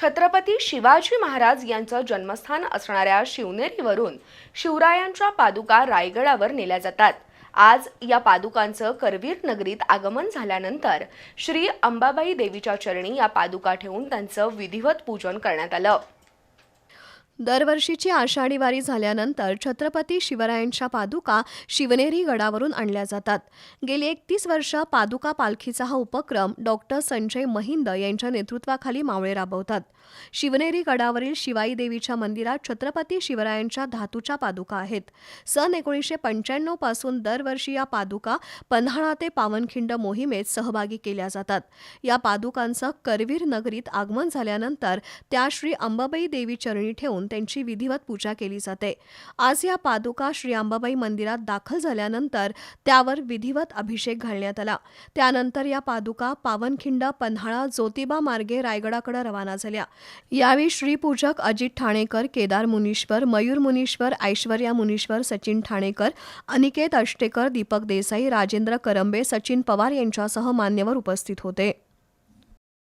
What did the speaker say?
छत्रपती शिवाजी महाराज यांचं जन्मस्थान असणाऱ्या शिवनेरीवरून शिवरायांच्या पादुका रायगडावर नेल्या जातात. आज या पादुकांचं करवीर नगरीत आगमन झाल्यानंतर श्री अंबाबाई देवीच्या चरणी या पादुका ठेवून त्यांचं विधिवत पूजन करण्यात आलं. दरवर्षीची आषाढी वारी झाल्यानंतर छत्रपती शिवरायांच्या पादुका शिवनेरी गडावरून आणल्या जातात. गेली एकतीस वर्ष पादुका पालखीचा हा उपक्रम डॉक्टर संजय महिंद यांच्या नेतृत्वाखाली मावळे राबवतात. शिवनेरी गडावरील शिवाई देवीच्या मंदिरात छत्रपती शिवरायांच्या धातूच्या पादुका आहेत. सन एकोणीसशे पंच्याण्णवपासून दरवर्षी या पादुका पन्हाळा ते पावनखिंड मोहिमेत सहभागी केल्या जातात. या पादुकांचं करवीर नगरीत आगमन झाल्यानंतर त्या श्री अंबाबाई देवी चरणी ठेवून त्यांची विधिवत पूजा केली जाते. आज या पादुका श्री अंबाबाई मंदिरात दाखल झाल्यानंतर त्यावर विधिवत अभिषेक घालण्यात आला. त्यानंतर या पादुका पावनखिंड पन्हाळा ज्योतिबा मार्गे रायगडाकडे रवाना झाल्या. यावेळी श्रीपूजक अजित ठाणेकर केदार मुनीश्वर मयूर मुनीश्वर ऐश्वर्या मुनीश्वर सचिन ठाणेकर अनिकेत अष्टेकर दीपक देसाई राजेंद्र करंबे सचिन पवार यांच्यासह मान्यवर उपस्थित होते.